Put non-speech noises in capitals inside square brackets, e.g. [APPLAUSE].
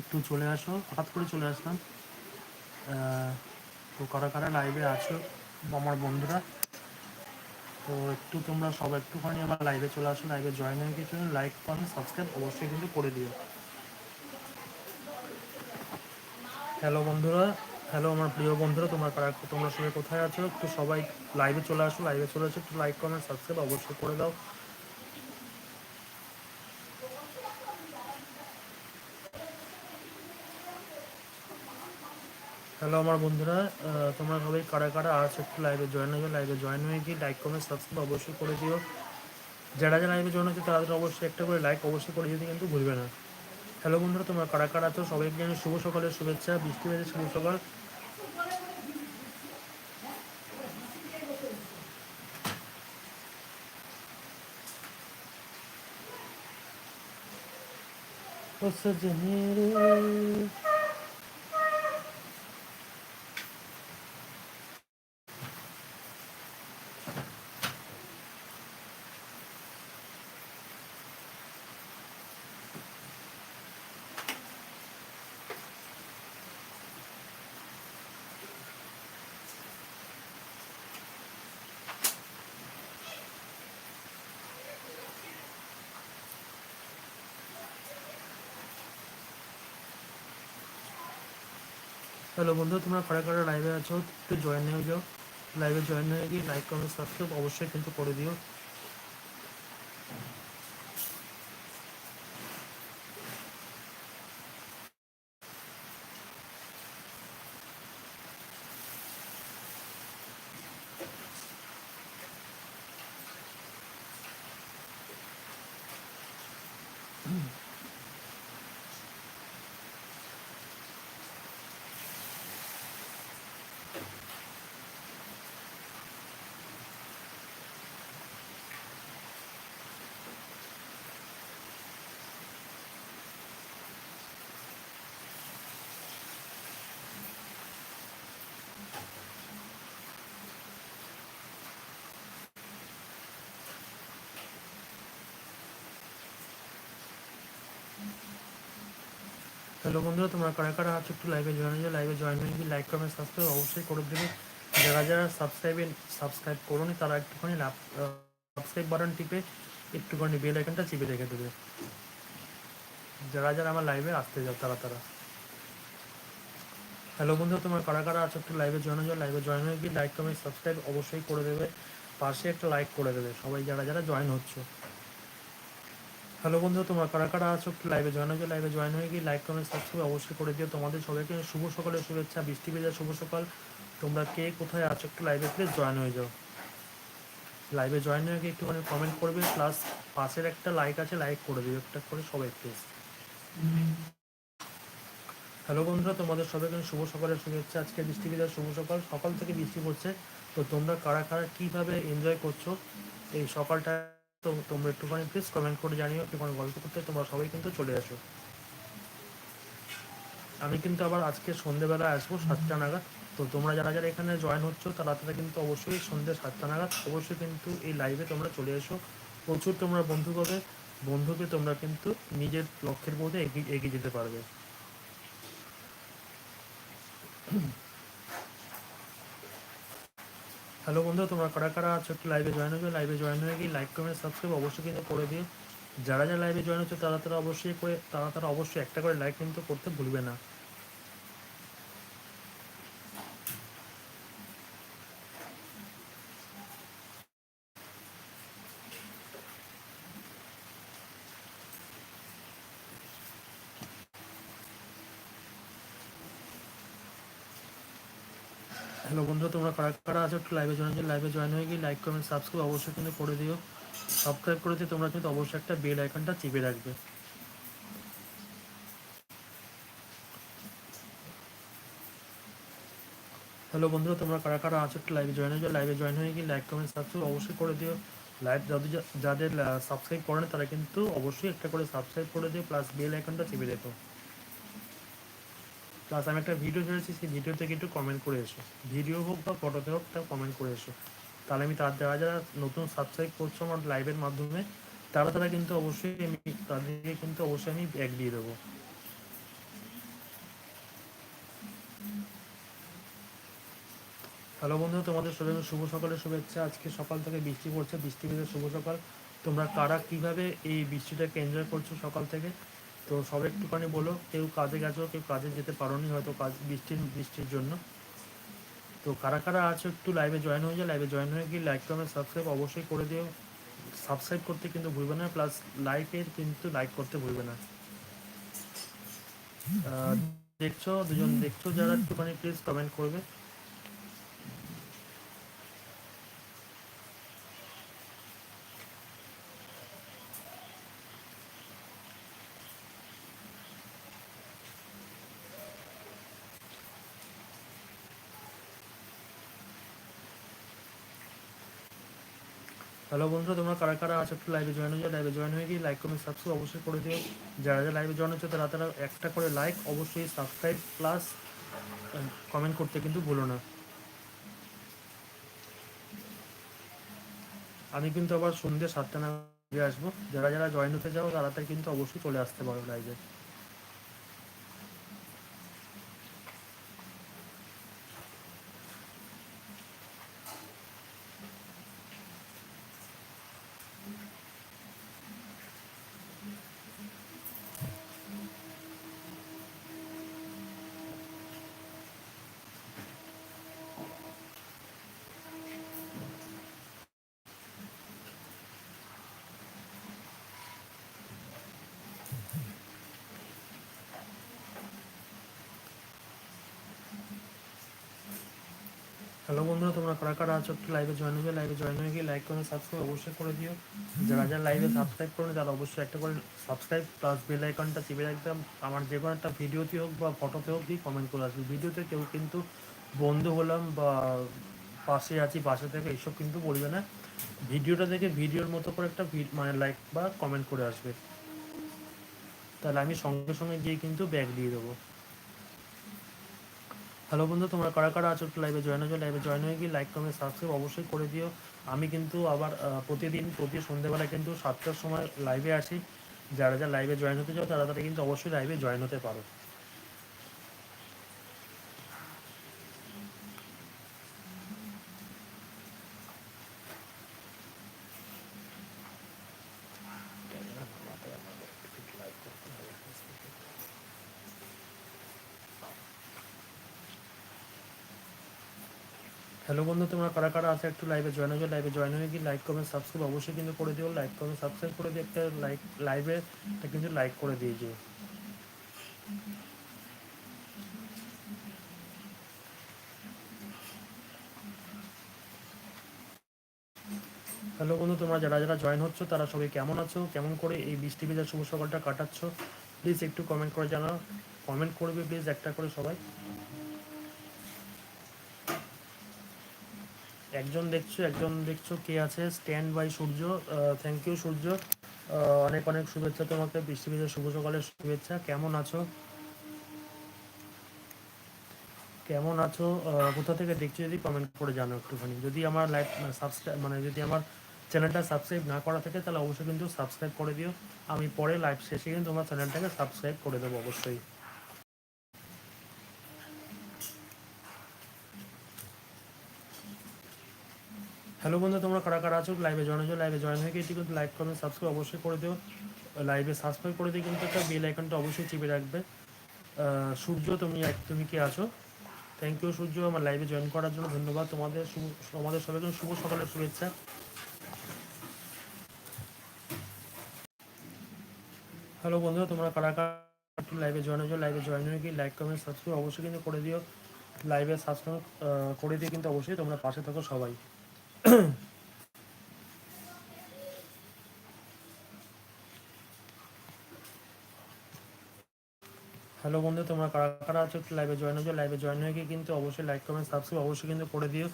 একটু চলে আসো, হঠাৎ করে চলে আসলাম। তো কারা কারা লাইভে আছো? আমার বন্ধুরা। তো একটু তোমরা সব একটুখানি আমার লাইভে চলে আসো লাইভে জয়েন হয়ে কিছু লাইক কমেন্ট সাবস্ক্রাইব অবশ্যই কিন্তু করে দিও। হ্যালো বন্ধুরা। হ্যালো আমার প্রিয় বন্ধুরা, তোমরা কারা তোমরা সবাই কোথায় আছো? একটু সবাই লাইভে চলে আসো লাইভে চলে আসো একটু লাইক কমেন্ট সাবস্ক্রাইব অবশ্যই করে দাও। হ্যালো আমার বন্ধুরা তোমরা সবাই কারা কারা আর একটু লাইভে জয়েন হয়ে লাইভে জয়েন হয়ে গিয়ে লাইক কমেন্ট সাবস্ক্রাইব অবশ্যই করে দিও। যারা যারা লাইভে জয়েন হচ্ছে তাদের অবশ্যই একটা করে লাইক অবশ্যই করে দিতে কিন্তু ভুলবে না। হ্যালো বন্ধুরা, তোমরা কারা কারা আছো? সবাইকে জানি শুভ সকালের শুভেচ্ছা, বৃষ্টি হয়েছে, শুভ সকাল। ও সজনে রে। হ্যালো বন্ধু, তোমরা কারা কারা লাইভে আছো, একটু জয়েন হয়ে যাও। লাইভে জয়েন হয়ে গিয়ে লাইক কমেন্ট সাবস্ক্রাইব অবশ্যই কিন্তু করে দিও। হ্যালো বন্ধুরা, তোমরা কারা কারা আছো একটু লাইভে জয়েন হয়ে লাইভে জয়েন হয়ে লাইক কমেন্ট সাবস্ক্রাইব অবশ্যই করে দেবে। যারা যারা সাবস্ক্রাইবে সাবস্ক্রাইব করোনি, তারা একটুখানি সাবস্ক্রাইব বাটন টিপে একটুখানি বেল আইকনটা চিপে রেখে দেবে। যারা যারা আমার লাইভে আসতে যাও, তারা তারা। হ্যালো বন্ধুরা, তোমার কারা কারা আছো একটু লাইভে জয়েন হয়ে লাইভে জয়েন হয়ে গিয়ে লাইক কমেন্ট সাবস্ক্রাইব অবশ্যই করে দেবে। পাশে একটা লাইক করে দেবে। সবাই যারা যারা জয়েন হচ্ছে। হ্যালো বন্ধু, তোমার কারা কারা আছো? লাইভে জয়েন হয়ে যাও লাইভে জয়েন হয়ে গিয়ে লাইক কমেন্ট সাবস্ক্রাইব অবশ্যই করে দিও। তোমাদের সবাইকে শুভ সকালের শুভেচ্ছা, বৃষ্টি ভেজা শুভ সকাল। তোমরা কে কোথায় আছো? একটু লাইভে প্লিজ জয়েন হয়ে যাও। লাইভে জয়েন হয়ে গিয়ে একটুখানি কমেন্ট করবে প্লাস পাশের একটা লাইক আছে লাইক করে দিও, একটা করে সবাই প্লিজ হ্যালো বন্ধুরা তোমাদের সবাইকে শুভ সকালের শুভেচ্ছা, আজকে বৃষ্টি ভেজা শুভ সকাল সকাল থেকে বৃষ্টি পড়ছে। তো তোমরা কারা কারা কীভাবে এনজয় করছ এই সকালটা তো তোমরা একটুখানি প্লিজ কমেন্ট করে জানিও একটুখানি গল্প করতে তোমরা সবাই কিন্তু চলে আসো। আমি কিন্তু আবার আজকে সন্ধেবেলা আসব সাতটা নাগাদ। তো তোমরা যারা যারা এখানে জয়েন হচ্ছ তারা তারা কিন্তু অবশ্যই সন্ধ্যে সাতটা নাগাদ অবশ্যই কিন্তু এই লাইভে তোমরা চলে এসো। প্রচুর তোমরা বন্ধু পাবে। বন্ধুকে তোমরা কিন্তু নিজের লক্ষ্যের মধ্যে এগিয়ে এগিয়ে যেতে পারবে। হ্যালো বন্ধু, তোমরা কারা কারা আছো একটু লাইভে জয়েন হবে লাইভে জয়েন হয়ে গিয়ে লাইক কমেন্ট সাবস্ক্রাইব অবশ্যই কিন্তু করে দিও। যারা যারা লাইভে জয়েন হচ্ছে, তারা তারা অবশ্যই করে, তারা তারা অবশ্যই একটা করে লাইক কিন্তু করতে ভুলবে না। হ্যালো বন্ধু, তোমরা কারা কারা আছো একটু লাইভে জয়েন লাইভে জয়েন হয়ে গিয়ে লাইক কমেন্ট সাবস্ক্রাইব অবশ্যই কিন্তু করে দিও। সাবস্ক্রাইব করে দিয়ে তোমরা কিন্তু অবশ্যই একটা বেল আইকনটা চিপে রাখবে। হ্যালো বন্ধুরা তোমরা কারা কারা আছো একটু লাইভে জয়েন হয়ে লাইভে জয়েন হয়ে গিয়ে লাইক কমেন্ট সাবস্ক্রাইব অবশ্যই করে দিও। লাইভ যাদের যাদের সাবস্ক্রাইব করেন তারা কিন্তু অবশ্যই একটা করে সাবস্ক্রাইব করে দিও প্লাস বেল আইকনটা চেপে দেখো প্লাস আমি একটা ভিডিও ছেড়েছি, সেই ভিডিওতে থেকে একটু কমেন্ট করে এসো। ভিডিও হোক বা ফটোতে হোক তা কমেন্ট করে এসো। তাহলে আমি তার দেওয়া যারা নতুন সাবস্ক্রাইব করছ আমার লাইভের মাধ্যমে, তারা তারা কিন্তু অবশ্যই আমি, তাদেরকে কিন্তু অবশ্যই আমি ব্যাগ দিয়ে দেবো। হ্যালো বন্ধু, তোমাদের সবাইকে শুভ সকালের শুভেচ্ছা। আজকে সকাল থেকে বৃষ্টি পড়ছে, বৃষ্টি পেতে শুভ সকাল। তোমরা কারা কীভাবে এই বৃষ্টিটাকে এনজয় করছ সকাল থেকে? তো সব একটুখানি বলো, কেউ কাজে গেছো, কেউ কাজে যেতে পারোনি হয়তো কাজ, বৃষ্টির বৃষ্টির জন্য। তো কারা কারা আছো একটু লাইভে জয়েন হয়ে যায় লাইভে জয়েন হয়ে গিয়ে লাইক কমেন্ট সাবস্ক্রাইব অবশ্যই করে দিও। সাবস্ক্রাইব করতে কিন্তু ভুলবে না প্লাস লাইকের কিন্তু লাইক করতে ভুলবে না। দেখছ, দুজন দেখছ যারা একটুখানি প্লিজ কমেন্ট করবে। হ্যালো বন্ধুরা, তোমরা কারা কারা আছো একটু লাইভে জয়েন হয়ে যাও। লাইভে জয়েন হয়ে গিয়ে লাইক কমেন্ট সাবস্ক্রাইব অবশ্যই করে দিও। যারা যারা লাইভে জয়েন হচ্ছে, তারা তারা একটা করে লাইক অবশ্যই সাবস্ক্রাইব প্লাস কমেন্ট করতে কিন্তু ভুলো না। আমি কিন্তু আবার সন্ধ্যে সাতটা নাগাদ আসব। যারা যারা জয়েন হতে যাও তারা কিন্তু অবশ্যই চলে আসতে পারো লাইভে হ্যালো বন্ধুরা, তোমরা কারা কারা আছো? একটু লাইভে জয়েন হয়ে লাইভে জয়েন হয়ে গিয়ে লাইক করে সাবস্ক্রাইব অবশ্যই করে দিও। যারা যারা লাইভে সাবস্ক্রাইব করো তারা অবশ্যই একটা করে সাবস্ক্রাইব প্লাস বেল আইকনটা চেপে রাখবে। আমার যে কোনো একটা ভিডিওতে হোক বা ফটোতে হোক, দিয়ে কমেন্ট করে আসবে। ভিডিওতে কেউ কিন্তু বন্ধু হলাম বা পাশে আছি, পাশে থেকে এইসব কিন্তু বলবে না। ভিডিওটা দেখে ভিডিওর মতো করে একটা মানে লাইক বা কমেন্ট করে আসবে। তাহলে আমি সঙ্গে সঙ্গে গিয়ে কিন্তু ব্যাগ দিয়ে দেবো। হ্যালো বন্ধু, তোমরা কারা কারা আছো একটু লাইভে জয়েন হয়েছো? লাইভে জয়েন হয়ে গিয়ে লাইক কমেন্ট সাবস্ক্রাইব অবশ্যই করে দিও। আমি কিন্তু আবার প্রতিদিন, প্রতি সন্ধ্যেবেলা কিন্তু সাতটার সময় লাইভে আসি যারা যারা লাইভে জয়েন হতে চাও তারা তারা কিন্তু অবশ্যই লাইভে জয়েন হতে পারো। হ্যালো বন্ধু, তোমরা কারা কারা আছে একটু লাইভে জয়েন হয়ে লাইভে জয়েন হয়ে গিয়ে লাইক কমেন্ট সাবস্ক্রাইব অবশ্যই কিন্তু করে দিও। লাইক কমেন্ট সাবস্ক্রাইব করে দিয়ে একটা লাইক লাইভে কিন্তু লাইক করে দিয়ে হ্যালো বন্ধু, তোমরা যারা যারা জয়েন হচ্ছ, তারা সবাই কেমন আছো? কেমন করে এই বৃষ্টি ভেজা শুভ সকালটা কাটাচ্ছ? প্লিজ একটু কমেন্ট করে জানাও। কমেন্ট করবে প্লিজ একটা করে সবাই। একজন দেখছ একজন দেখছ কে আছে? Stand by Surya thank you Surya. অনেক অনেক শুভেচ্ছা তোমাকে, বৃষ্টি ভেজা, শুভ সকালের শুভেচ্ছা। কেমন আছো? কেমন আছো? কোথা থেকে দেখছ যদি কমেন্ট করে জানো একটুখানি। যদি আমার লাইভ সাবস্ক্রাইব মানে যদি আমার চ্যানেলটা সাবস্ক্রাইব না করা থাকে, তাহলে অবশ্যই কিন্তু সাবস্ক্রাইব করে দিও। আমি পরে লাইভ শেষে কিন্তু তোমার চ্যানেলটাকে সাবস্ক্রাইব করে দেবো অবশ্যই। হ্যালো বন্ধু, তোমরা কারা কারা আছো? লাইভে জয়েন হয়ে লাইভে জয়েন হয়ে গিয়ে কিন্তু লাইক কমেন্ট সাবস্ক্রাইব অবশ্যই করে দিও। লাইভে সাবস্ক্রাইব করে দিয়ে কিন্তু একটা বেল আইকনটা অবশ্যই চেপে রাখবে। সূর্য, তুমি তুমি কি আছো? থ্যাংক ইউ সূর্য, আমার লাইভে জয়েন করার জন্য ধন্যবাদ। তোমাদের তোমাদের সবাইকে শুভ সকালের শুভেচ্ছা। হ্যালো বন্ধুরা তোমরা কারা কারা লাইভে জয়েন হয়ে লাইভে জয়েন হয়ে গিয়ে লাইক কমেন্ট সাবস্ক্রাইব অবশ্যই কিন্তু করে দিও। লাইভে সাবস্ক্রাইব করে দিয়ে কিন্তু অবশ্যই, তোমরা পাশে থাকো সবাই। [CLEARS THROAT] হ্যালো বন্ধু, তোমরা কারা কারা আছো? লাইভে জয়েন হয়ে যাও। লাইভে জয়েন হয়ে গিয়ে কিন্তু অবশ্যই লাইক কমেন্ট সাবস্ক্রাইব অবশ্যই কিন্তু করে দিও।